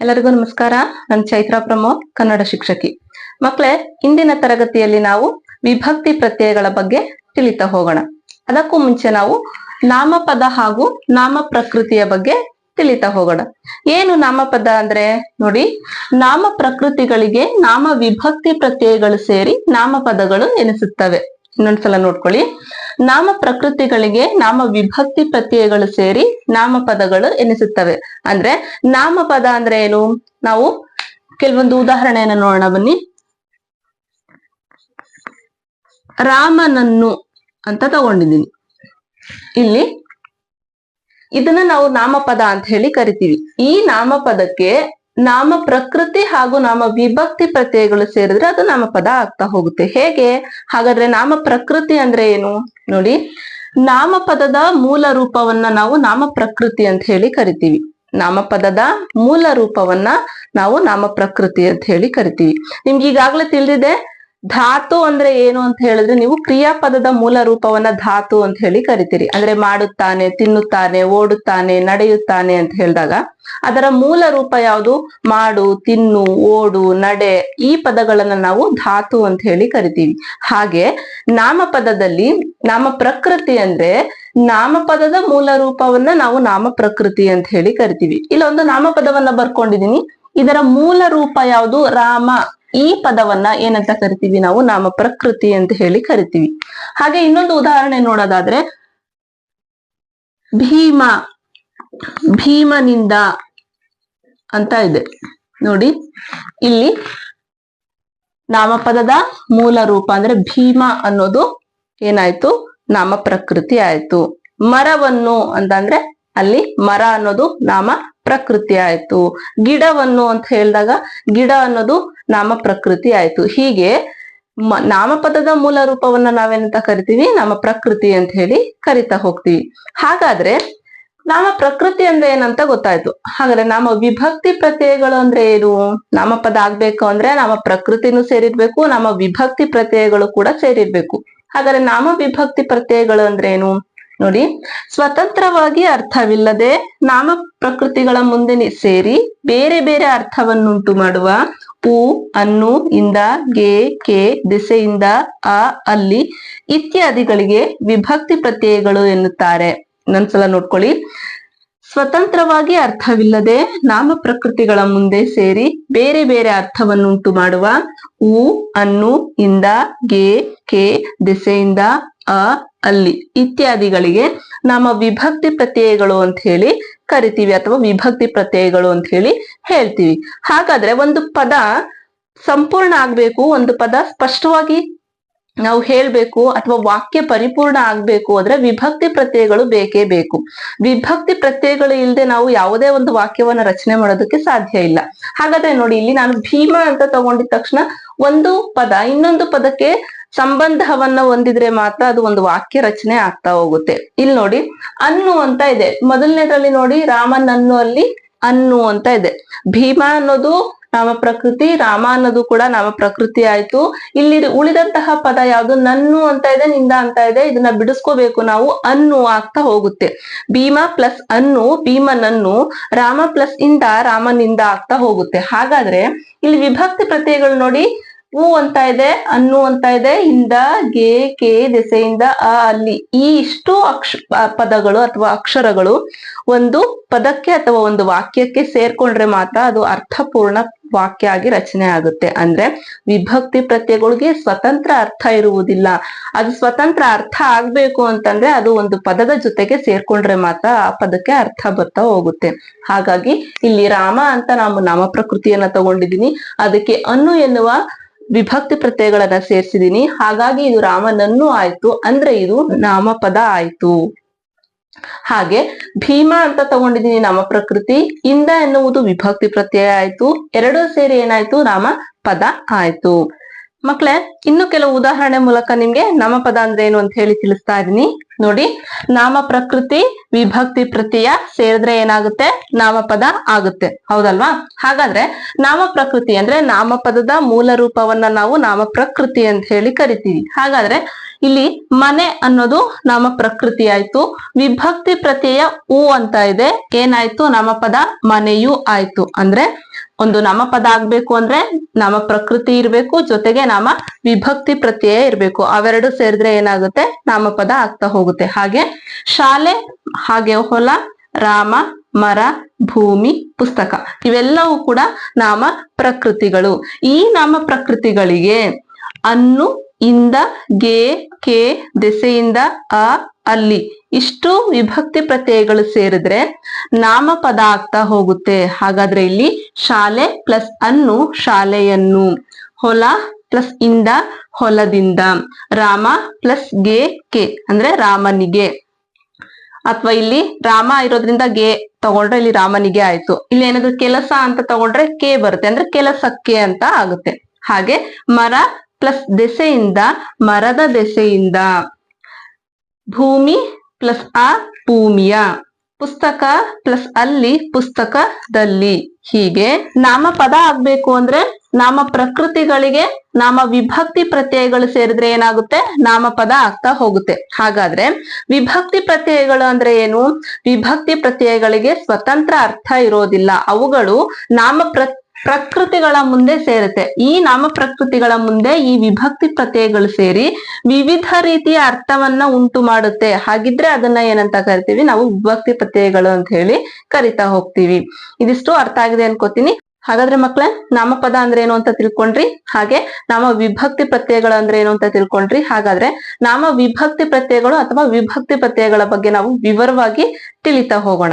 ಎಲ್ಲರಿಗೂ ನಮಸ್ಕಾರ. ನಾನು ಚೈತ್ರ ಪ್ರಮೋದ್, ಕನ್ನಡ ಶಿಕ್ಷಕಿ. ಮಕ್ಕಳೇ ಇಂದಿನ ತರಗತಿಯಲ್ಲಿ ನಾವು ವಿಭಕ್ತಿ ಪ್ರತ್ಯಯಗಳ ಬಗ್ಗೆ ತಿಳಿತಾ ಹೋಗೋಣ. ಅದಕ್ಕೂ ಮುಂಚೆ ನಾವು ನಾಮಪದ ಹಾಗೂ ನಾಮ ಪ್ರಕೃತಿಯ ಬಗ್ಗೆ ತಿಳಿತಾ ಹೋಗೋಣ. ಏನು ನಾಮಪದ ಅಂದ್ರೆ? ನೋಡಿ ನಾಮ ಪ್ರಕೃತಿಗಳಿಗೆ ನಾಮ ವಿಭಕ್ತಿ ಪ್ರತ್ಯಯಗಳು ಸೇರಿ ನಾಮಪದಗಳು ಎನಿಸುತ್ತವೆ. ಇನ್ನೊಂದ್ಸಲ ನೋಡ್ಕೊಳ್ಳಿ. ನಾಮ ಪ್ರಕೃತಿಗಳಿಗೆ ನಾಮ ವಿಭಕ್ತಿ ಪ್ರತ್ಯಯಗಳು ಸೇರಿ ನಾಮಪದಗಳು ಎನಿಸುತ್ತವೆ. ಅಂದ್ರೆ ನಾಮಪದ ಅಂದ್ರೆ ಏನು? ನಾವು ಕೆಲವೊಂದು ಉದಾಹರಣೆಯನ್ನು ನೋಡೋಣ ಬನ್ನಿ. ರಾಮನನ್ನು ಅಂತ ತಗೊಂಡಿದ್ದೀನಿ. ಇಲ್ಲಿ ಇದನ್ನ ನಾವು ನಾಮಪದ ಅಂತ ಹೇಳಿ ಕರಿತೀವಿ. ಈ ನಾಮಪದಕ್ಕೆ ನಾಮ ಪ್ರಕೃತಿ ಹಾಗೂ ನಾಮ ವಿಭಕ್ತಿ ಪ್ರತ್ಯಯಗಳು ಸೇರಿದ್ರೆ ಅದು ನಾಮ ಪದ ಆಗ್ತಾ ಹೋಗುತ್ತೆ. ಹೇಗೆ? ಹಾಗಾದ್ರೆ ನಾಮ ಪ್ರಕೃತಿ ಅಂದ್ರೆ ಏನು? ನೋಡಿ ನಾಮಪದದ ಮೂಲ ರೂಪವನ್ನ ನಾವು ನಾಮ ಪ್ರಕೃತಿ ಅಂತ ಹೇಳಿ ಕರಿತೀವಿ. ನಾಮಪದದ ಮೂಲ ರೂಪವನ್ನ ನಾವು ನಾಮ ಪ್ರಕೃತಿ ಅಂತ ಹೇಳಿ ಕರಿತೀವಿ. ನಿಮ್ಗೆ ಈಗಾಗ್ಲೇ ತಿಳಿದಿದೆ ಧಾತು ಅಂದ್ರೆ ಏನು ಅಂತ ಹೇಳಿದ್ರೆ ನೀವು ಕ್ರಿಯಾಪದದ ಮೂಲ ರೂಪವನ್ನ ಧಾತು ಅಂತ ಹೇಳಿ ಕರಿತೀರಿ. ಅಂದ್ರೆ ಮಾಡುತ್ತಾನೆ, ತಿನ್ನುತ್ತಾನೆ, ಓಡುತ್ತಾನೆ, ನಡೆಯುತ್ತಾನೆ ಅಂತ ಹೇಳಿದಾಗ ಅದರ ಮೂಲ ರೂಪ ಯಾವುದು? ಮಾಡು, ತಿನ್ನು, ಓಡು, ನಡೆ ಈ ಪದಗಳನ್ನ ನಾವು ಧಾತು ಅಂತ ಹೇಳಿ ಕರಿತೀವಿ. ಹಾಗೆ ನಾಮಪದದಲ್ಲಿ ನಾಮ ಪ್ರಕೃತಿ ಅಂದ್ರೆ ನಾಮಪದದ ಮೂಲ ರೂಪವನ್ನ ನಾವು ನಾಮ ಪ್ರಕೃತಿ ಅಂತ ಹೇಳಿ ಕರಿತೀವಿ. ಇಲ್ಲೊಂದು ನಾಮಪದವನ್ನ ಬರ್ಕೊಂಡಿದೀನಿ. ಇದರ ಮೂಲ ರೂಪ ಯಾವುದು? ರಾಮ. ಈ ಪದವನ್ನ ಏನಂತ ಕರಿತೀವಿ ನಾವು? ನಾಮ ಪ್ರಕೃತಿ ಅಂತ ಹೇಳಿ ಕರಿತೀವಿ. ಹಾಗೆ ಇನ್ನೊಂದು ಉದಾಹರಣೆ ನೋಡೋದಾದ್ರೆ, ಭೀಮ, ಭೀಮನಿಂದ ಅಂತ ಇದೆ. ನೋಡಿ, ಇಲ್ಲಿ ನಾಮಪದದ ಮೂಲ ರೂಪ ಅಂದ್ರೆ ಭೀಮ ಅನ್ನೋದು ಏನಾಯ್ತು? ನಾಮ ಪ್ರಕೃತಿ ಆಯ್ತು. ಮರವನ್ನು ಅಂತಂದ್ರೆ ಅಲ್ಲಿ ಮರ ಅನ್ನೋದು ನಾಮ ಪ್ರಕೃತಿ ಆಯ್ತು. ಗಿಡವನ್ನು ಅಂತ ಹೇಳಿದಾಗ ಗಿಡ ಅನ್ನೋದು ನಾಮ ಪ್ರಕೃತಿ ಆಯ್ತು. ಹೀಗೆ ನಾಮಪದದ ಮೂಲ ರೂಪವನ್ನ ನಾವೇನಂತ ಕರಿತೀವಿ? ನಾಮ ಪ್ರಕೃತಿ ಅಂತ ಹೇಳಿ ಕರಿತಾ ಹೋಗ್ತೀವಿ. ಹಾಗಾದ್ರೆ ನಾಮ ಪ್ರಕೃತಿ ಅಂದ್ರೆ ಏನಂತ ಗೊತ್ತಾಯ್ತು? ಹಾಗಾದ್ರೆ ನಾಮ ವಿಭಕ್ತಿ ಪ್ರತ್ಯಯಗಳು ಅಂದ್ರೆ ಏನು? ನಾಮಪದ ಆಗ್ಬೇಕು ಅಂದ್ರೆ ನಾಮ ಪ್ರಕೃತಿನೂ ಸೇರಿರ್ಬೇಕು, ನಾಮ ವಿಭಕ್ತಿ ಪ್ರತ್ಯಯಗಳು ಕೂಡ ಸೇರಿರ್ಬೇಕು. ಹಾಗಾದ್ರೆ ನಾಮ ವಿಭಕ್ತಿ ಪ್ರತ್ಯಯಗಳು ಅಂದ್ರೆ ಏನು? ನೋಡಿ, ಸ್ವತಂತ್ರವಾಗಿ ಅರ್ಥವಿಲ್ಲದೆ ನಾಮ ಪ್ರಕೃತಿಗಳ ಮುಂದೆ ಸೇರಿ ಬೇರೆ ಬೇರೆ ಅರ್ಥವನ್ನುಂಟು ಮಾಡುವ ಉ ಅನ್ನು, ಇಂದ, ಗೆ, ಕೆ, ದಿಸೆಯಿಂದ ಆ ಅಲ್ಲಿ ಇತ್ಯಾದಿಗಳಿಗೆ ವಿಭಕ್ತಿ ಪ್ರತ್ಯಯಗಳು ಎನ್ನುತ್ತಾರೆ. ಇನ್ನೊಂದ್ಸಲ ನೋಡ್ಕೊಳ್ಳಿ. ಸ್ವತಂತ್ರವಾಗಿ ಅರ್ಥವಿಲ್ಲದೆ ನಾಮ ಪ್ರಕೃತಿಗಳ ಮುಂದೆ ಸೇರಿ ಬೇರೆ ಬೇರೆ ಅರ್ಥವನ್ನುಂಟು ಮಾಡುವ ಉ, ಅನ್ನು, ಇಂದ, ಗೆ, ಕೆ, ದಿಸೆಯಿಂದ, ಅ ಅಲ್ಲಿ ಇತ್ಯಾದಿಗಳಿಗೆ ನಮ್ಮ ವಿಭಕ್ತಿ ಪ್ರತ್ಯಯಗಳು ಅಂತ ಹೇಳಿ ಕರಿತೀವಿ ಅಥವಾ ವಿಭಕ್ತಿ ಪ್ರತ್ಯಯಗಳು ಅಂತ ಹೇಳಿ ಹೇಳ್ತೀವಿ. ಹಾಗಾದ್ರೆ ಒಂದು ಪದ ಸಂಪೂರ್ಣ ಆಗ್ಬೇಕು, ಒಂದು ಪದ ಸ್ಪಷ್ಟವಾಗಿ ನಾವು ಹೇಳ್ಬೇಕು ಅಥವಾ ವಾಕ್ಯ ಪರಿಪೂರ್ಣ ಆಗ್ಬೇಕು ಅಂದ್ರೆ ವಿಭಕ್ತಿ ಪ್ರತ್ಯಯಗಳು ಬೇಕೇ ಬೇಕು. ವಿಭಕ್ತಿ ಪ್ರತ್ಯಯಗಳು ಇಲ್ಲದೆ ನಾವು ಯಾವುದೇ ಒಂದು ವಾಕ್ಯವನ್ನ ರಚನೆ ಮಾಡೋದಕ್ಕೆ ಸಾಧ್ಯ ಇಲ್ಲ. ಹಾಗಾದ್ರೆ ನೋಡಿ, ಇಲ್ಲಿ ನಾನು ಭೀಮ ಅಂತ ತಗೊಂಡಿದ ತಕ್ಷಣ ಒಂದು ಪದ ಇನ್ನೊಂದು ಪದಕ್ಕೆ ಸಂಬಂಧವನ್ನ ಹೊಂದಿದ್ರೆ ಮಾತ್ರ ಅದು ಒಂದು ವಾಕ್ಯ ರಚನೆ ಆಗ್ತಾ ಹೋಗುತ್ತೆ. ಇಲ್ಲಿ ನೋಡಿ, ಅನ್ನು ಅಂತ ಇದೆ. ಮೊದಲನೇದ್ರಲ್ಲಿ ನೋಡಿ, ರಾಮನ್ ಅನ್ನು ಅಲ್ಲಿ ಅನ್ನು ಅಂತ ಇದೆ. ಭೀಮ ಅನ್ನೋದು ನಾಮ ಪ್ರಕೃತಿ, ರಾಮ ಅನ್ನೋದು ಕೂಡ ನಾಮ ಪ್ರಕೃತಿ ಆಯ್ತು. ಇಲ್ಲಿ ಉಳಿದಂತಹ ಪದ ಯಾವುದು? ನನ್ನು ಅಂತ ಇದೆ, ನಿಂದ ಅಂತ ಇದೆ. ಇದನ್ನ ಬಿಡಿಸ್ಕೋಬೇಕು ನಾವು. ಅನ್ನು ಆಗ್ತಾ ಹೋಗುತ್ತೆ. ಭೀಮ ಪ್ಲಸ್ ಅನ್ನು ಭೀಮನನ್ನು ರಾಮ ಪ್ಲಸ್ ಇಂದ, ರಾಮನಿಂದ ಆಗ್ತಾ ಹೋಗುತ್ತೆ. ಹಾಗಾದ್ರೆ ಇಲ್ಲಿ ವಿಭಕ್ತಿ ಪ್ರತ್ಯಯಗಳು ನೋಡಿ ಹೂ ಅಂತ ಇದೆ ಅನ್ನು ಅಂತ ಇದೆ, ಇಂದ ಗೆ, ಕೆ ದೆಸೆಯಿಂದ ಆ ಅಲ್ಲಿ. ಈ ಇಷ್ಟು ಅಕ್ಷ ಪದಗಳು ಅಥವಾ ಅಕ್ಷರಗಳು ಒಂದು ಪದಕ್ಕೆ ಅಥವಾ ಒಂದು ವಾಕ್ಯಕ್ಕೆ ಸೇರ್ಕೊಂಡ್ರೆ ಮಾತ್ರ ಅದು ಅರ್ಥಪೂರ್ಣ ವಾಕ್ಯ ಆಗಿ ರಚನೆ ಆಗುತ್ತೆ. ಅಂದ್ರೆ ವಿಭಕ್ತಿ ಪ್ರತ್ಯಯಗಳಿಗೆ ಸ್ವತಂತ್ರ ಅರ್ಥ ಇರುವುದಿಲ್ಲ. ಅದು ಸ್ವತಂತ್ರ ಅರ್ಥ ಆಗ್ಬೇಕು ಅಂತಂದ್ರೆ ಅದು ಒಂದು ಪದದ ಜೊತೆಗೆ ಸೇರ್ಕೊಂಡ್ರೆ ಮಾತ್ರ ಆ ಪದಕ್ಕೆ ಅರ್ಥ ಬರ್ತಾ ಹೋಗುತ್ತೆ. ಹಾಗಾಗಿ ಇಲ್ಲಿ ರಾಮ ಅಂತ ನಾವು ನಾಮ ಪ್ರಕೃತಿಯನ್ನ ತಗೊಂಡಿದ್ದೀನಿ ಅದಕ್ಕೆ ಅನ್ನು ಎನ್ನುವ ವಿಭಕ್ತಿ ಪ್ರತ್ಯಯಗಳನ್ನ ಸೇರಿಸಿದೀನಿ. ಹಾಗಾಗಿ ಇದು ರಾಮನನ್ನು ಆಯ್ತು. ಅಂದ್ರೆ ಇದು ನಾಮಪದ ಆಯ್ತು. ಹಾಗೆ ಭೀಮ ಅಂತ ತಗೊಂಡಿದ್ದೀನಿ ನಾಮ ಪ್ರಕೃತಿ ಇಂದ ಎನ್ನುವುದು ವಿಭಕ್ತಿ ಪ್ರತ್ಯಯ ಆಯ್ತು. ಎರಡೂ ಸೇರಿ ಏನಾಯ್ತು? ನಾಮ ಪದ ಆಯ್ತು. ಮಕ್ಳೇ, ಇನ್ನು ಕೆಲವು ಉದಾಹರಣೆ ಮೂಲಕ ನಿಮ್ಗೆ ನಾಮಪದ ಅಂದ್ರೆ ಏನು ಅಂತ ಹೇಳಿ ತಿಳಿಸ್ತಾ ಇದೀನಿ ನೋಡಿ, ನಾಮ ಪ್ರಕೃತಿ ವಿಭಕ್ತಿ ಪ್ರತ್ಯಯ ಸೇರಿದ್ರೆ ಏನಾಗುತ್ತೆ? ನಾಮಪದ ಆಗುತ್ತೆ. ಹೌದಲ್ವಾ? ಹಾಗಾದ್ರೆ ನಾಮ ಪ್ರಕೃತಿ ಅಂದ್ರೆ ನಾಮಪದದ ಮೂಲ ರೂಪವನ್ನ ನಾವು ನಾಮ ಪ್ರಕೃತಿ ಅಂತ ಹೇಳಿ ಕರಿತೀವಿ. ಹಾಗಾದ್ರೆ ಇಲ್ಲಿ ಮನೆ ಅನ್ನೋದು ನಾಮ ಪ್ರಕೃತಿ ಆಯ್ತು. ವಿಭಕ್ತಿ ಪ್ರತ್ಯಯ ಹೂ ಅಂತ ಇದೆ. ಏನಾಯ್ತು? ನಾಮಪದ ಮನೆಯೂ ಆಯ್ತು. ಅಂದ್ರೆ ಒಂದು ನಾಮಪದ ಆಗ್ಬೇಕು ಅಂದ್ರೆ ನಾಮ ಪ್ರಕೃತಿ ಇರ್ಬೇಕು, ಜೊತೆಗೆ ನಾಮ ವಿಭಕ್ತಿ ಪ್ರತ್ಯಯ ಇರ್ಬೇಕು. ಅವೆರಡು ಸೇರಿದ್ರೆ ಏನಾಗುತ್ತೆ? ನಾಮಪದ ಆಗ್ತಾ ಹೋಗುತ್ತೆ. ಹಾಗೆ ಶಾಲೆ, ಹಾಗೆ ಹೊಲ, ರಾಮ, ಮರ, ಭೂಮಿ, ಪುಸ್ತಕ. ಇವೆಲ್ಲವೂ ಕೂಡ ನಾಮ ಪ್ರಕೃತಿಗಳು. ಈ ನಾಮ ಪ್ರಕೃತಿಗಳಿಗೆ ಅನ್ನು, ಇಂದ, ಗೆ, ಕೆ, ದೆಸೆಯಿಂದ, ಅ ಅಲ್ಲಿ ಇಷ್ಟು ವಿಭಕ್ತಿ ಪ್ರತ್ಯಯಗಳು ಸೇರಿದ್ರೆ ನಾಮಪದ ಆಗ್ತಾ ಹೋಗುತ್ತೆ. ಹಾಗಾದ್ರೆ ಇಲ್ಲಿ ಶಾಲೆ ಪ್ಲಸ್ ಅನ್ನು ಶಾಲೆಯನ್ನು, ಹೊಲ ಪ್ಲಸ್ ಇಂದ ಹೊಲದಿಂದ, ರಾಮ ಪ್ಲಸ್ಗೆ ಕೆ ಅಂದ್ರೆ ರಾಮನಿಗೆ. ಅಥವಾ ಇಲ್ಲಿ ರಾಮ ಇರೋದ್ರಿಂದ ಗೆ ತಗೊಂಡ್ರೆ ಇಲ್ಲಿ ರಾಮನಿಗೆ ಆಯ್ತು. ಇಲ್ಲಿ ಏನಾದ್ರು ಕೆಲಸ ಅಂತ ತಗೊಂಡ್ರೆ ಕೆ ಬರುತ್ತೆ. ಅಂದ್ರೆ ಕೆಲಸಕ್ಕೆ ಅಂತ ಆಗುತ್ತೆ. ಹಾಗೆ ಮರ ಪ್ಲಸ್ ದೆಸೆಯಿಂದ, ಮರದ ದೆಸೆಯಿಂದ. ಭೂಮಿ ಪ್ಲಸ್ ಆ ಭೂಮಿಯ. ಪುಸ್ತಕ ಪ್ಲಸ್ ಅಲ್ಲಿ, ಪುಸ್ತಕದಲ್ಲಿ. ಹೀಗೆ ನಾಮಪದ ಆಗ್ಬೇಕು ಅಂದ್ರೆ ನಾಮ ಪ್ರಕೃತಿಗಳಿಗೆ, ನಾಮ ವಿಭಕ್ತಿ ಪ್ರತ್ಯಯಗಳು ಸೇರಿದ್ರೆ ಏನಾಗುತ್ತೆ? ನಾಮಪದ ಆಗ್ತಾ ಹೋಗುತ್ತೆ. ಹಾಗಾದ್ರೆ ವಿಭಕ್ತಿ ಪ್ರತ್ಯಯಗಳು ಅಂದ್ರೆ ಏನು? ವಿಭಕ್ತಿ ಪ್ರತ್ಯಯಗಳಿಗೆ ಸ್ವತಂತ್ರ ಅರ್ಥ ಇರೋದಿಲ್ಲ. ಅವುಗಳು ನಾಮ ಪ್ರ ಪ್ರಕೃತಿಗಳ ಮುಂದೆ ಸೇರುತ್ತೆ. ಈ ನಾಮ ಪ್ರಕೃತಿಗಳ ಮುಂದೆ ಈ ವಿಭಕ್ತಿ ಪ್ರತ್ಯಯಗಳು ಸೇರಿ ವಿವಿಧ ರೀತಿಯ ಅರ್ಥವನ್ನ ಉಂಟು ಮಾಡುತ್ತೆ. ಹಾಗಿದ್ರೆ ಅದನ್ನ ಏನಂತ ಕರಿತೀವಿ? ನಾವು ವಿಭಕ್ತಿ ಪ್ರತ್ಯಯಗಳು ಅಂತ ಹೇಳಿ ಕರಿತಾ ಹೋಗ್ತೀವಿ. ಇದಿಷ್ಟು ಅರ್ಥ ಆಗಿದೆ ಅನ್ಕೋತೀನಿ. ಹಾಗಾದ್ರೆ ಮಕ್ಳೇ, ನಾಮಪದ ಅಂದ್ರೆ ಏನು ಅಂತ ತಿಳ್ಕೊಂಡ್ರಿ? ಹಾಗೆ ನಾಮ ವಿಭಕ್ತಿ ಪ್ರತ್ಯಯಗಳು ಅಂದ್ರೆ ಏನು ಅಂತ ತಿಳ್ಕೊಂಡ್ರಿ? ಹಾಗಾದ್ರೆ ನಾಮ ವಿಭಕ್ತಿ ಪ್ರತ್ಯಯಗಳು ಅಥವಾ ವಿಭಕ್ತಿ ಪ್ರತ್ಯಯಗಳ ಬಗ್ಗೆ ನಾವು ವಿವರವಾಗಿ ತಿಳಿತಾ ಹೋಗೋಣ.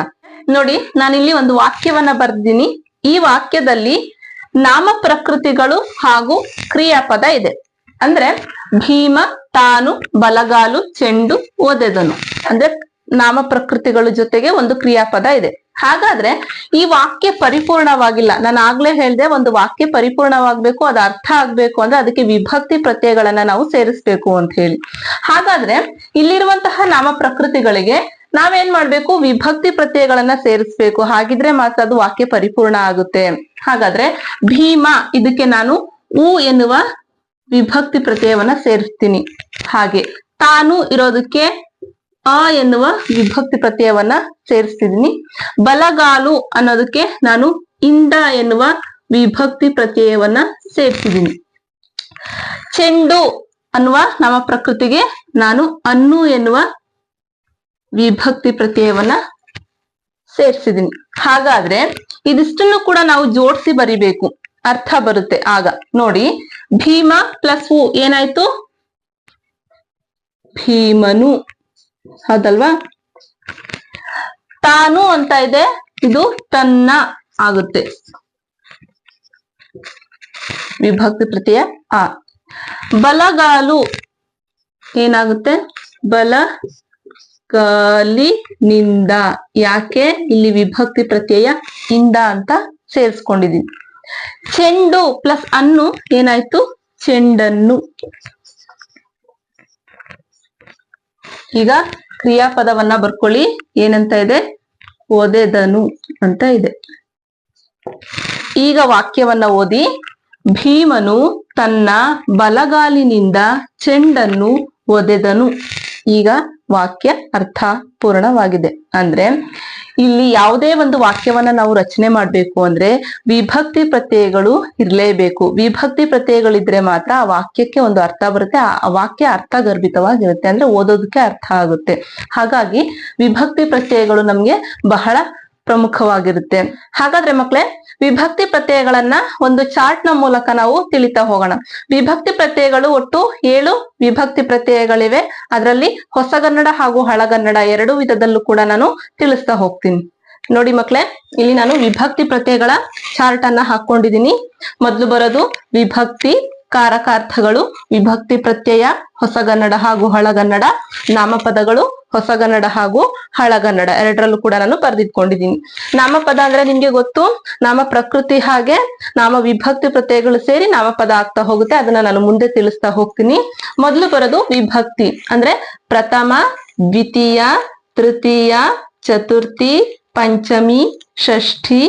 ನೋಡಿ, ನಾನಿಲ್ಲಿ ಒಂದು ವಾಕ್ಯವನ್ನ ಬರ್ದಿನಿ. ಈ ವಾಕ್ಯದಲ್ಲಿ ನಾಮ ಪ್ರಕೃತಿಗಳು ಹಾಗೂ ಕ್ರಿಯಾಪದ ಇದೆ. ಅಂದ್ರೆ ಭೀಮ ತಾನು ಬಲಗಾಲು ಚೆಂಡು ಓದೆದನು. ಅಂದ್ರೆ ನಾಮ ಪ್ರಕೃತಿಗಳ ಜೊತೆಗೆ ಒಂದು ಕ್ರಿಯಾಪದ ಇದೆ. ಹಾಗಾದ್ರೆ ಈ ವಾಕ್ಯ ಪರಿಪೂರ್ಣವಾಗಿಲ್ಲ. ನಾನು ಆಗ್ಲೇ ಹೇಳ್ದೆ ಒಂದು ವಾಕ್ಯ ಪರಿಪೂರ್ಣವಾಗ್ಬೇಕು, ಅದು ಅರ್ಥ ಆಗ್ಬೇಕು, ಅಂದ್ರೆ ಅದಕ್ಕೆ ವಿಭಕ್ತಿ ಪ್ರತ್ಯಯಗಳನ್ನ ನಾವು ಸೇರಿಸ್ಬೇಕು ಅಂತ ಹೇಳಿ. ಹಾಗಾದ್ರೆ ಇಲ್ಲಿರುವಂತಹ ನಾಮ ಪ್ರಕೃತಿಗಳಿಗೆ ನಾವೇನ್ ಮಾಡ್ಬೇಕು? ವಿಭಕ್ತಿ ಪ್ರತ್ಯಯಗಳನ್ನ ಸೇರಿಸ್ಬೇಕು. ಹಾಗಿದ್ರೆ ಮಾತ್ರ ಅದು ವಾಕ್ಯ ಪರಿಪೂರ್ಣ ಆಗುತ್ತೆ. ಹಾಗಾದ್ರೆ ಭೀಮ, ಇದಕ್ಕೆ ನಾನು ಉ ಎನ್ನುವ ವಿಭಕ್ತಿ ಪ್ರತ್ಯಯವನ್ನ ಸೇರಿಸ್ತೀನಿ. ಹಾಗೆ ತಾನು ಇರೋದಕ್ಕೆ ಅ ಎನ್ನುವ ವಿಭಕ್ತಿ ಪ್ರತ್ಯಯವನ್ನ ಸೇರಿಸ್ತಿದ್ದೀನಿ. ಬಲಗಾಲು ಅನ್ನೋದಕ್ಕೆ ನಾನು ಇಂದ ಎನ್ನುವ ವಿಭಕ್ತಿ ಪ್ರತ್ಯಯವನ್ನ ಸೇರಿಸಿದ್ದೀನಿ ಚೆಂಡು ಅನ್ನುವ ನಮ್ಮ ಪ್ರಕೃತಿಗೆ ನಾನು ಅನ್ನು ಎನ್ನುವ ವಿಭಕ್ತಿ ಪ್ರತ್ಯಯವನ್ನ ಸೇರ್ಸಿದೀನಿ. ಹಾಗಾದ್ರೆ ಇದಿಷ್ಟನ್ನು ಕೂಡ ನಾವು ಜೋಡಿಸಿ ಬರಿಬೇಕು. ಅರ್ಥ ಬರುತ್ತೆ ಆಗ. ನೋಡಿ, ಭೀಮ ಪ್ಲಸ್ ಹೂ ಏನಾಯ್ತು? ಭೀಮನು. ಹೌದಲ್ವಾ? ತಾನು ಅಂತ ಇದೆ, ಇದು ತನ್ನ ಆಗುತ್ತೆ. ವಿಭಕ್ತಿ ಪ್ರತ್ಯಯ ಆ. ಬಲಗಾಲು ಏನಾಗುತ್ತೆ? ಬಲ ಗಾಲಿನಿಂದ ಯಾಕೆ? ಇಲ್ಲಿ ವಿಭಕ್ತಿ ಪ್ರತ್ಯಯ ಇಂದ ಅಂತ ಸೇರಿಸ್ಕೊಂಡಿದೀನಿ. ಚೆಂಡು ಪ್ಲಸ್ ಅನ್ನು ಏನಾಯ್ತು? ಚೆಂಡನ್ನು. ಈಗ ಕ್ರಿಯಾಪದವನ್ನ ಬರ್ಕೊಳ್ಳಿ. ಏನಂತ ಇದೆ? ಓದೆದನು ಅಂತ ಇದೆ. ಈಗ ವಾಕ್ಯವನ್ನ ಓದಿ. ಭೀಮನು ತನ್ನ ಬಲಗಾಲಿನಿಂದ ಚೆಂಡನ್ನು ಒದೆದನು. ಈಗ ವಾಕ್ಯ ಅರ್ಥ ಪೂರ್ಣವಾಗಿದೆ. ಅಂದ್ರೆ ಇಲ್ಲಿ ಯಾವುದೇ ಒಂದು ವಾಕ್ಯವನ್ನ ನಾವು ರಚನೆ ಮಾಡ್ಬೇಕು ಅಂದ್ರೆ ವಿಭಕ್ತಿ ಪ್ರತ್ಯಯಗಳು ಇರಲೇಬೇಕು. ವಿಭಕ್ತಿ ಪ್ರತ್ಯಯಗಳಿದ್ರೆ ಮಾತ್ರ ಆ ವಾಕ್ಯಕ್ಕೆ ಒಂದು ಅರ್ಥ ಬರುತ್ತೆ. ಆ ವಾಕ್ಯ ಅರ್ಥ ಗರ್ಭಿತವಾಗಿರುತ್ತೆ ಅಂದ್ರೆ ಓದೋದಕ್ಕೆ ಅರ್ಥ ಆಗುತ್ತೆ. ಹಾಗಾಗಿ ವಿಭಕ್ತಿ ಪ್ರತ್ಯಯಗಳು ನಮ್ಗೆ ಬಹಳ ಪ್ರಮುಖವಾಗಿರುತ್ತೆ. ಹಾಗಾದ್ರೆ ಮಕ್ಳೆ, ವಿಭಕ್ತಿ ಪ್ರತ್ಯಯಗಳನ್ನ ಒಂದು ಚಾರ್ಟ್ನ ಮೂಲಕ ನಾವು ತಿಳಿತಾ ಹೋಗೋಣ. ವಿಭಕ್ತಿ ಪ್ರತ್ಯಯಗಳು ಒಟ್ಟು ಏಳು ವಿಭಕ್ತಿ ಪ್ರತ್ಯಯಗಳಿವೆ. ಅದರಲ್ಲಿ ಹೊಸಗನ್ನಡ ಹಾಗೂ ಹಳಗನ್ನಡ ಎರಡು ವಿಧದಲ್ಲೂ ಕೂಡ ನಾನು ತಿಳಿಸ್ತಾ ಹೋಗ್ತೀನಿ. ನೋಡಿ ಮಕ್ಳೇ, ಇಲ್ಲಿ ನಾನು ವಿಭಕ್ತಿ ಪ್ರತ್ಯಯಗಳ ಚಾರ್ಟ್ ಅನ್ನ ಹಾಕೊಂಡಿದ್ದೀನಿ ಮೊದಲು ಬರೋದು ವಿಭಕ್ತಿ ಕಾರಕಾರ್ಥಗಳು ವಿಭಕ್ತಿ ಪ್ರತ್ಯಯ ಹೊಸಗನ್ನಡ ಹಾಗೂ ಹಳಗನ್ನಡ ನಾಮಪದಗಳು ಹೊಸಗನ್ನಡ ಹಾಗೂ ಹಳಗನ್ನಡ ಎರಡರಲ್ಲೂ ಕೂಡ ನಾನು ಬರೆದಿಟ್ಕೊಂಡಿದ್ದೀನಿ. ನಾಮಪದ ಅಂದ್ರೆ ನಿಮ್ಗೆ ಗೊತ್ತು, ನಾಮ ಪ್ರಕೃತಿ ಹಾಗೆ ನಾಮ ವಿಭಕ್ತಿ ಪ್ರತ್ಯಯಗಳು ಸೇರಿ ನಾಮಪದ ಆಗ್ತಾ ಹೋಗುತ್ತೆ, ಅದನ್ನ ನಾನು ಮುಂದೆ ತಿಳಿಸ್ತಾ ಹೋಗ್ತೀನಿ. ಮೊದಲು ಬರೋದು ವಿಭಕ್ತಿ, ಅಂದ್ರೆ ಪ್ರಥಮ, ದ್ವಿತೀಯ, ತೃತೀಯ, ಚತುರ್ಥಿ, ಪಂಚಮಿ, ಷಷ್ಠಿ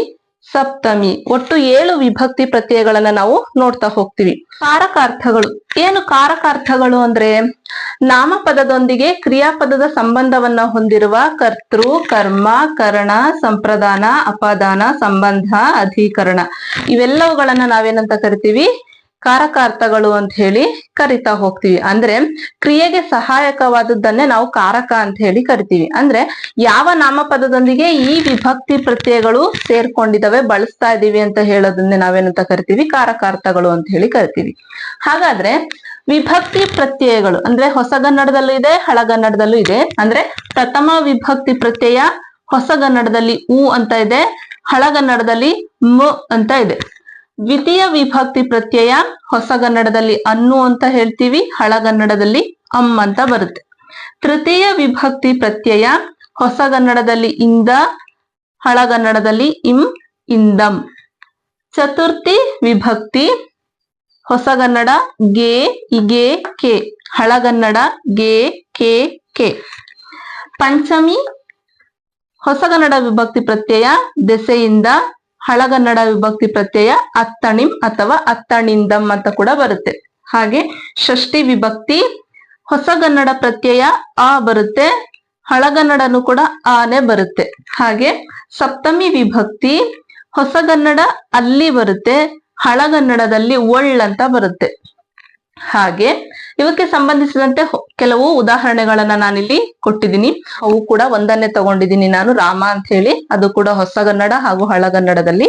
ಸಪ್ತಮಿ. ಒಟ್ಟು ಏಳು ವಿಭಕ್ತಿ ಪ್ರತ್ಯಯಗಳನ್ನ ನಾವು ನೋಡ್ತಾ ಹೋಗ್ತೀವಿ. ಕಾರಕಾರ್ಥಗಳು. ಏನು ಕಾರಕಾರ್ಥಗಳು ಅಂದ್ರೆ ನಾಮಪದದೊಂದಿಗೆ ಕ್ರಿಯಾಪದದ ಸಂಬಂಧವನ್ನ ಹೊಂದಿರುವ ಕರ್ತೃ, ಕರ್ಮ, ಕರಣ, ಸಂಪ್ರದಾನ, ಅಪಾದಾನ, ಸಂಬಂಧ, ಅಧಿಕರಣ. ಇವೆಲ್ಲವುಗಳನ್ನ ನಾವೇನಂತ ಕರಿತೀವಿ? ಕಾರಕಾರ್ಥಗಳು ಅಂತ ಹೇಳಿ ಕರಿತಾ ಹೋಗ್ತೀವಿ. ಅಂದ್ರೆ ಕ್ರಿಯೆಗೆ ಸಹಾಯಕವಾದದ್ದನ್ನೇ ನಾವು ಕಾರಕ ಅಂತ ಹೇಳಿ ಕರಿತೀವಿ. ಅಂದ್ರೆ ಯಾವ ನಾಮಪದದೊಂದಿಗೆ ಈ ವಿಭಕ್ತಿ ಪ್ರತ್ಯಯಗಳು ಸೇರ್ಕೊಂಡಿದಾವೆ ಬಳಸ್ತಾ ಇದೀವಿ ಅಂತ ಹೇಳೋದನ್ನೇ ನಾವೇನಂತ ಕರಿತೀವಿ? ಕಾರಕಾರ್ಥಗಳು ಅಂತ ಹೇಳಿ ಕರಿತೀವಿ. ಹಾಗಾದ್ರೆ ವಿಭಕ್ತಿ ಪ್ರತ್ಯಯಗಳು, ಅಂದ್ರೆ ಹೊಸಗನ್ನಡದಲ್ಲೂ ಇದೆ, ಹಳಗನ್ನಡದಲ್ಲೂ ಇದೆ. ಅಂದ್ರೆ ಪ್ರಥಮ ವಿಭಕ್ತಿ ಪ್ರತ್ಯಯ ಹೊಸಗನ್ನಡದಲ್ಲಿ ಉ ಅಂತ ಇದೆ, ಹಳಗನ್ನಡದಲ್ಲಿ ಮ ಅಂತ ಇದೆ. ದ್ವಿತೀಯ ವಿಭಕ್ತಿ ಪ್ರತ್ಯಯ ಹೊಸಗನ್ನಡದಲ್ಲಿ ಅನ್ನು ಅಂತ ಹೇಳ್ತೀವಿ ಹಳಗನ್ನಡದಲ್ಲಿ ಅಮ್ ಅಂತ ಬರುತ್ತೆ. ತೃತೀಯ ವಿಭಕ್ತಿ ಪ್ರತ್ಯಯ ಹೊಸಗನ್ನಡದಲ್ಲಿ ಇಂದ ಹಳಗನ್ನಡದಲ್ಲಿ ಇಂ, ಇಂದಂ. ಚತುರ್ಥಿ ವಿಭಕ್ತಿ ಹೊಸಗನ್ನಡ ಗೆ ಇಗೆ ಕೆ. ಹಳಗನ್ನಡ ಗೆ, ಕೆ ಕೆ. ಪಂಚಮಿ ಹೊಸಗನ್ನಡ ವಿಭಕ್ತಿ ಪ್ರತ್ಯಯ ದೆಸೆಯಿಂದ ಹಳಗನ್ನಡ ವಿಭಕ್ತಿ ಪ್ರತ್ಯಯ ಅತ್ತಣಿಂ ಅಥವಾ ಅತ್ತಣಿಂದಂ ಅಂತ ಕೂಡ ಬರುತ್ತೆ. ಹಾಗೆ ಷಷ್ಠಿ ವಿಭಕ್ತಿ ಹೊಸಗನ್ನಡ ಪ್ರತ್ಯಯ ಆ ಬರುತ್ತೆ, ಹಳಗನ್ನಡನು ಕೂಡ ಆನೆ ಬರುತ್ತೆ. ಹಾಗೆ ಸಪ್ತಮಿ ವಿಭಕ್ತಿ ಹೊಸಗನ್ನಡ ಅಲ್ಲಿ ಬರುತ್ತೆ, ಹಳಗನ್ನಡದಲ್ಲಿ ಒಳ್ ಅಂತ ಬರುತ್ತೆ. ಹಾಗೆ ಇವಕ್ಕೆ ಸಂಬಂಧಿಸಿದಂತೆ ಕೆಲವು ಉದಾಹರಣೆಗಳನ್ನ ನಾನಿಲ್ಲಿ ಕೊಟ್ಟಿದ್ದೀನಿ. ಅವು ಕೂಡ ಒಂದನ್ನೇ ತಗೊಂಡಿದ್ದೀನಿ ನಾನು, ರಾಮ ಅಂತ ಹೇಳಿ. ಅದು ಕೂಡ ಹೊಸಗನ್ನಡ ಹಾಗೂ ಹಳಗನ್ನಡದಲ್ಲಿ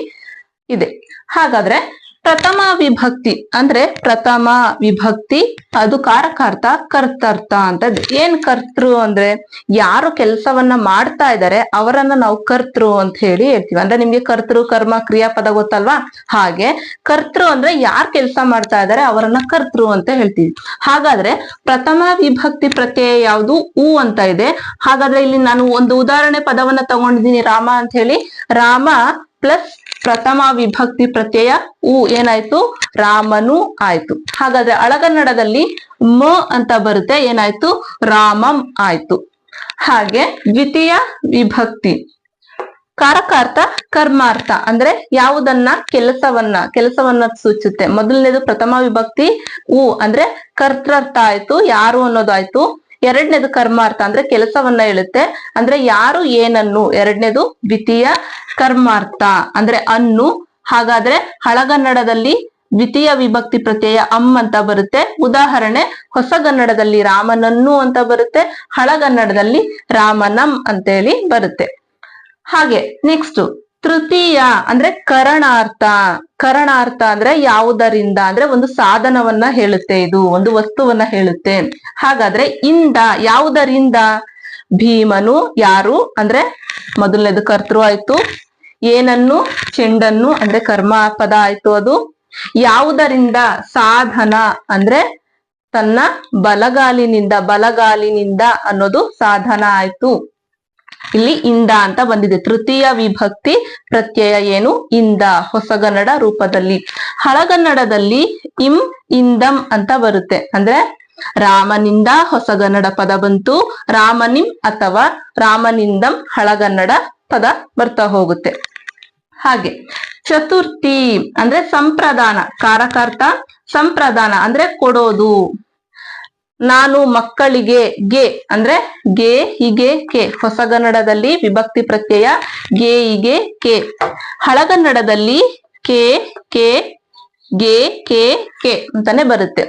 ಇದೆ. ಹಾಗಾದ್ರೆ ಪ್ರಥಮ ವಿಭಕ್ತಿ ಅಂದ್ರೆ ಪ್ರಥಮ ವಿಭಕ್ತಿ, ಅದು ಕಾರಕಾರ್ಥ, ಕರ್ತರ್ಥ ಅಂತ. ಏನ್ ಕರ್ತೃ ಅಂದ್ರೆ ಯಾರು ಕೆಲಸವನ್ನ ಮಾಡ್ತಾ ಇದ್ದಾರೆ ಅವರನ್ನ ನಾವು ಕರ್ತೃ ಅಂತ ಹೇಳಿ ಹೇಳ್ತೀವಿ. ಅಂದ್ರೆ ನಿಮ್ಗೆ ಕರ್ತೃ, ಕರ್ಮ, ಕ್ರಿಯಾಪದ ಗೊತ್ತಲ್ವಾ? ಹಾಗೆ ಕರ್ತೃ ಅಂದ್ರೆ ಯಾರು ಕೆಲಸ ಮಾಡ್ತಾ ಇದ್ದಾರೆ ಅವರನ್ನ ಕರ್ತೃ ಅಂತ ಹೇಳ್ತೀವಿ. ಹಾಗಾದ್ರೆ ಪ್ರಥಮ ವಿಭಕ್ತಿ ಪ್ರತ್ಯಯ ಯಾವುದು? ಉ ಅಂತ ಇದೆ. ಹಾಗಾದ್ರೆ ಇಲ್ಲಿ ನಾನು ಒಂದು ಉದಾಹರಣೆ ಪದವನ್ನ ತಗೊಂಡಿದ್ದೀನಿ ರಾಮ ಅಂತ ಹೇಳಿ. ರಾಮ ಪ್ಲಸ್ ಪ್ರಥಮ ವಿಭಕ್ತಿ ಪ್ರತ್ಯಯ ಉ ಏನಾಯ್ತು? ರಾಮನು ಆಯ್ತು. ಹಾಗಾದ್ರೆ ಅಳಗನ್ನಡದಲ್ಲಿ ಮ ಅಂತ ಬರುತ್ತೆ. ಏನಾಯ್ತು? ರಾಮಂ ಆಯ್ತು. ಹಾಗೆ ದ್ವಿತೀಯ ವಿಭಕ್ತಿ. ಕಾರಕಾರ್ಥ, ಕರ್ಮಾರ್ಥ ಅಂದ್ರೆ ಯಾವುದನ್ನ? ಕೆಲಸವನ್ನ. ಕೆಲಸವನ್ನ ಸೂಚುತ್ತೆ. ಮೊದಲನೇದು ಪ್ರಥಮ ವಿಭಕ್ತಿ ಉ ಅಂದ್ರೆ ಕರ್ತೃರ್ಥ ಆಯ್ತು. ಯಾರು ಅನ್ನೋದಾಯ್ತು? ಎರಡನೇದು ಕರ್ಮಾರ್ಥ ಅಂದ್ರೆ ಕೆಲಸವನ್ನ ಹೇಳುತ್ತೆ. ಅಂದ್ರೆ ಯಾರು ಏನನ್ನು? ಎರಡನೇದು ದ್ವಿತೀಯ ಕರ್ಮಾರ್ಥ. ಅಂದ್ರೆ ಅನ್ನು. ಹಾಗಾದ್ರೆ ಹಳಗನ್ನಡದಲ್ಲಿ ದ್ವಿತೀಯ ವಿಭಕ್ತಿ ಪ್ರತ್ಯಯ ಅಮ್ ಅಂತ ಬರುತ್ತೆ. ಉದಾಹರಣೆ, ಹೊಸಗನ್ನಡದಲ್ಲಿ ರಾಮನನ್ನು ಅಂತ ಬರುತ್ತೆ. ಹಳಗನ್ನಡದಲ್ಲಿ ರಾಮನಂ ಅಂತೇಳಿ ಬರುತ್ತೆ. ಹಾಗೆ ನೆಕ್ಸ್ಟ್ ತೃತೀಯ ಅಂದ್ರೆ ಕರಣಾರ್ಥ. ಕರಣಾರ್ಥ ಅಂದ್ರೆ ಯಾವುದರಿಂದ? ಅಂದ್ರೆ ಒಂದು ಸಾಧನವನ್ನ ಹೇಳುತ್ತೆ ಇದು, ಒಂದು ವಸ್ತುವನ್ನ ಹೇಳುತ್ತೆ. ಹಾಗಾದ್ರೆ ಇಂದ ಯಾವುದರಿಂದ? ಭೀಮನು ಯಾರು? ಅಂದ್ರೆ ಮೊದಲನೇದು ಕರ್ತೃ ಆಯ್ತು. ಏನನ್ನು? ಚೆಂಡನ್ನು, ಅಂದ್ರೆ ಕರ್ಮ ಪದ ಆಯ್ತು ಅದು. ಯಾವುದರಿಂದ ಸಾಧನ? ಅಂದ್ರೆ ತನ್ನ ಬಲಗಾಲಿನಿಂದ ಬಲಗಾಲಿನಿಂದ ಅನ್ನೋದು ಸಾಧನ ಆಯ್ತು. ಇಲ್ಲಿ ಇಂದ ಅಂತ ಬಂದಿದೆ. ತೃತೀಯ ವಿಭಕ್ತಿ ಪ್ರತ್ಯಯ ಏನು? ಇಂದ ಹೊಸಗನ್ನಡ ರೂಪದಲ್ಲಿ. ಹಳಗನ್ನಡದಲ್ಲಿ ಇಂ, ಇಂದಂ ಅಂತ ಬರುತ್ತೆ. ಅಂದ್ರೆ ರಾಮನಿಂದ ಹೊಸಗನ್ನಡ ಪದ ಬಂತು. ರಾಮನಿಂ ಅಥವಾ ರಾಮನಿಂದಂ ಹಳಗನ್ನಡ ಪದ ಬರ್ತಾ ಹೋಗುತ್ತೆ. ಹಾಗೆ ಚತುರ್ಥಿ ಅಂದ್ರೆ ಸಂಪ್ರದಾನ ಕಾರಕಾರ್ಥ ಸಂಪ್ರದಾನ ಅಂದ್ರೆ ಕೊಡೋದು. ನಾನು ಮಕ್ಕಳಿಗೆ ಗೆ ಅಂದ್ರೆ ಗೆ, ಹೀಗೆ, ಕೆ. ಹೊಸಗನ್ನಡದಲ್ಲಿ ವಿಭಕ್ತಿ ಪ್ರತ್ಯಯ, ಗೆ, ಹೀಗೆ, ಕೆ. ಹಳಗನ್ನಡದಲ್ಲಿ ಕೆ ಕೆ, ಗೆ, ಕೆ ಕೆ ಅಂತಾನೆ ಬರುತ್ತೆ.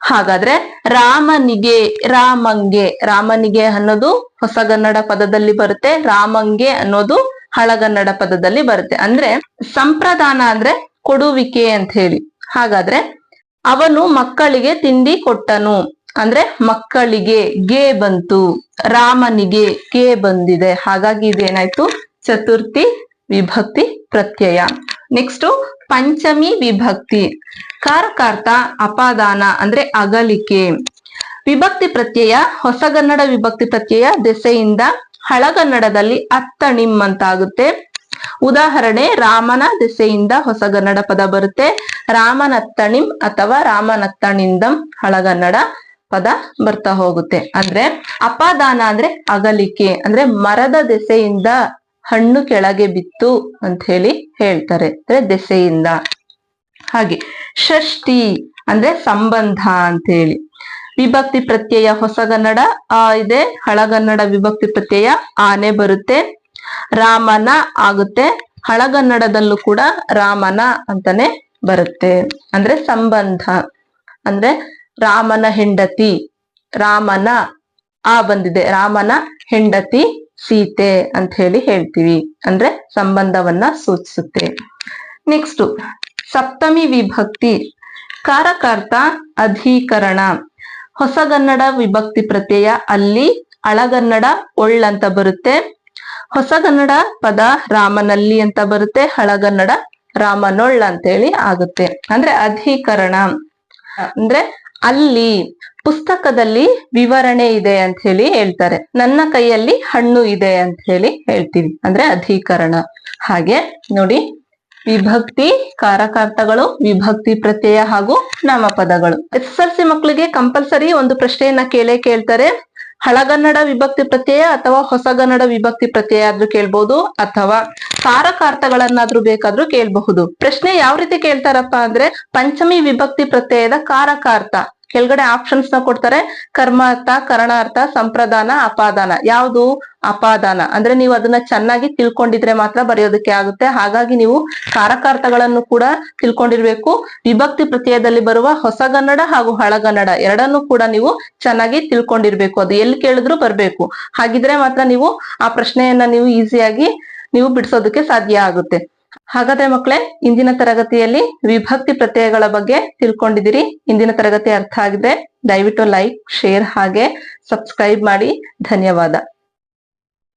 ಹಾಗಾದ್ರೆ ರಾಮನಿಗೆ, ರಾಮಂಗೆ, ರಾಮನಿಗೆ ಅನ್ನೋದು ಹೊಸಗನ್ನಡ ಪದದಲ್ಲಿ ಬರುತ್ತೆ, ರಾಮಂಗೆ ಅನ್ನೋದು ಹಳಗನ್ನಡ ಪದದಲ್ಲಿ ಬರುತ್ತೆ. ಅಂದ್ರೆ ಸಂಪ್ರದಾನ ಅಂದ್ರೆ ಕೊಡುವಿಕೆ ಅಂತ ಹೇಳಿ. ಹಾಗಾದ್ರೆ ಅವನು ಮಕ್ಕಳಿಗೆ ತಿಂಡಿ ಕೊಟ್ಟನು. ಅಂದ್ರೆ ಮಕ್ಕಳಿಗೆ ಗೆ ಬಂತು, ರಾಮನಿಗೆ ಕೆ ಬಂದಿದೆ. ಹಾಗಾಗಿ ಇದೇನಾಯ್ತು? ಚತುರ್ಥಿ ವಿಭಕ್ತಿ ಪ್ರತ್ಯಯ. ನೆಕ್ಸ್ಟ್ ಪಂಚಮಿ ವಿಭಕ್ತಿ. ಕಾರಕಾರ್ಥ, ಅಪಾದಾನ ಅಂದ್ರೆ ಅಗಲಿಕೆ. ವಿಭಕ್ತಿ ಪ್ರತ್ಯಯ, ಹೊಸಗನ್ನಡ ವಿಭಕ್ತಿ ಪ್ರತ್ಯಯ ದೆಸೆಯಿಂದ ಹಳಗನ್ನಡದಲ್ಲಿ ಅತ್ತಣಿಮ್ ಅಂತ ಆಗುತ್ತೆ ಉದಾಹರಣೆ, ರಾಮನ ದೆಸೆಯಿಂದ ಹೊಸಗನ್ನಡ ಪದ ಬರುತ್ತೆ. ರಾಮನತ್ತಣಿಂ ಅಥವಾ ರಾಮನತ್ತಣಿಂದಂ ಹಳಗನ್ನಡ. ಪದ ಬರ್ತಾ ಹೋಗುತ್ತೆ. ಅಂದ್ರೆ ಅಪಾದಾನ ಅಂದ್ರೆ ಅಗಲಿಕೆ, ಅಂದ್ರೆ ಮರದ ದೆಸೆಯಿಂದ ಹಣ್ಣು ಕೆಳಗೆ ಬಿತ್ತು ಅಂತ ಹೇಳಿ ಹೇಳ್ತಾರೆ. ಅಂದ್ರೆ ದೆಸೆಯಿಂದ. ಹಾಗೆ ಷಷ್ಠಿ ಅಂದ್ರೆ ಸಂಬಂಧ ಅಂತ ಹೇಳಿ. ವಿಭಕ್ತಿ ಪ್ರತ್ಯಯ ಹೊಸಗನ್ನಡ ಆ ಇದೆ ಹಳಗನ್ನಡ ವಿಭಕ್ತಿ ಪ್ರತ್ಯಯ, ಆನೆ ಬರುತ್ತೆ, ರಾಮನ ಆಗುತ್ತೆ ಹಳಗನ್ನಡದಲ್ಲೂ ಕೂಡ ರಾಮನ ಅಂತಾನೆ ಬರುತ್ತೆ. ಅಂದ್ರೆ ಸಂಬಂಧ. ಅಂದ್ರೆ ರಾಮನ ಹೆಂಡತಿ. ರಾಮನ, ಆ ಬಂದಿದೆ. ರಾಮನ ಹೆಂಡತಿ ಸೀತೆ ಅಂತ ಹೇಳಿ ಹೇಳ್ತೀವಿ. ಅಂದ್ರೆ ಸಂಬಂಧವನ್ನ ಸೂಚಿಸುತ್ತೆ. ನೆಕ್ಸ್ಟ್ ಸಪ್ತಮಿ ವಿಭಕ್ತಿ. ಕಾರಕಾರ್ಥ ಅಧೀಕರಣ. ಹೊಸಗನ್ನಡ ವಿಭಕ್ತಿ ಪ್ರತ್ಯಯ ಅಲ್ಲಿ ಹಳಗನ್ನಡ ಒಳ್ ಅಂತ ಬರುತ್ತೆ. ಹೊಸಗನ್ನಡ ಪದ ರಾಮನಲ್ಲಿ ಅಂತ ಬರುತ್ತೆ. ಹಳಗನ್ನಡ ರಾಮನೊಳ್ ಅಂತ ಹೇಳಿ ಆಗುತ್ತೆ. ಅಂದ್ರೆ ಅಧೀಕರಣ. ಅಂದ್ರೆ ಅಲ್ಲಿ ಪುಸ್ತಕದಲ್ಲಿ ವಿವರಣೆ ಇದೆ ಅಂತ ಹೇಳಿ ಹೇಳ್ತಾರೆ. ನನ್ನ ಕೈಯಲ್ಲಿ ಹಣ್ಣು ಇದೆ ಅಂತ ಹೇಳಿ ಹೇಳ್ತೀವಿ. ಅಂದ್ರೆ ಅಧಿಕರಣ. ಹಾಗೆ ನೋಡಿ, ವಿಭಕ್ತಿ ಕಾರಕಾರ್ಥಗಳು, ವಿಭಕ್ತಿ ಪ್ರತ್ಯಯ ಹಾಗೂ ನಾಮಪದಗಳು. ಎಸ್ ಎಸ್ ಎಲ್ ಸಿ ಮಕ್ಕಳಿಗೆ ಕಂಪಲ್ಸರಿ ಒಂದು ಪ್ರಶ್ನೆಯನ್ನ ಕೇಳೇ ಕೇಳ್ತಾರೆ. ಹಳಗನ್ನಡ ವಿಭಕ್ತಿ ಪ್ರತ್ಯಯ ಅಥವಾ ಹೊಸಗನ್ನಡ ವಿಭಕ್ತಿ ಪ್ರತ್ಯಯ ಆದ್ರೂ ಕೇಳ್ಬೋದು ಅಥವಾ ಕಾರಕಾರ್ಥಗಳನ್ನಾದ್ರೂ ಬೇಕಾದ್ರೂ ಕೇಳಬಹುದು. ಪ್ರಶ್ನೆ ಯಾವ ರೀತಿ ಕೇಳ್ತಾರಪ್ಪ ಅಂದ್ರೆ ಪಂಚಮಿ ವಿಭಕ್ತಿ ಪ್ರತ್ಯಯದ ಕಾರಕಾರ್ಥ. ಕೆಳಗಡೆ ಆಪ್ಷನ್ಸ್ನ ಕೊಡ್ತಾರೆ. ಕರ್ಮಾರ್ಥ, ಕರಣಾರ್ಥ, ಸಂಪ್ರದಾನ, ಅಪಾದಾನ. ಯಾವುದು? ಅಪಾದಾನ. ಅಂದ್ರೆ ನೀವು ಅದನ್ನ ಚೆನ್ನಾಗಿ ತಿಳ್ಕೊಂಡಿದ್ರೆ ಮಾತ್ರ ಬರೆಯೋದಕ್ಕೆ ಆಗುತ್ತೆ. ಹಾಗಾಗಿ ನೀವು ಕಾರಕಾರ್ಥಗಳನ್ನು ಕೂಡ ತಿಳ್ಕೊಂಡಿರ್ಬೇಕು. ವಿಭಕ್ತಿ ಪ್ರತ್ಯಯದಲ್ಲಿ ಬರುವ ಹೊಸಗನ್ನಡ ಹಾಗೂ ಹಳಗನ್ನಡ ಎರಡನ್ನೂ ಕೂಡ ನೀವು ಚೆನ್ನಾಗಿ ತಿಳ್ಕೊಂಡಿರ್ಬೇಕು. ಅದು ಎಲ್ಲಿ ಕೇಳಿದ್ರು ಬರ್ಬೇಕು. ಹಾಗಿದ್ರೆ ಮಾತ್ರ ನೀವು ಆ ಪ್ರಶ್ನೆಯನ್ನ ನೀವು ಈಸಿಯಾಗಿ ನೀವು ಬಿಡಿಸೋದಕ್ಕೆ ಸಾಧ್ಯ ಆಗುತ್ತೆ. ಹಾಗಾದ್ರೆ ಮಕ್ಕಳೇ, ಇಂದಿನ ತರಗತಿಯಲ್ಲಿ ವಿಭಕ್ತಿ ಪ್ರತ್ಯಯಗಳ ಬಗ್ಗೆ ತಿಳ್ಕೊಂಡಿದ್ದೀರಿ. ಇಂದಿನ ತರಗತಿ ಅರ್ಥ ಆಗಿದೆ ದಯವಿಟ್ಟು ಲೈಕ್ ಶೇರ್ ಹಾಗೆ ಸಬ್ಸ್ಕ್ರೈಬ್ ಮಾಡಿ. ಧನ್ಯವಾದ.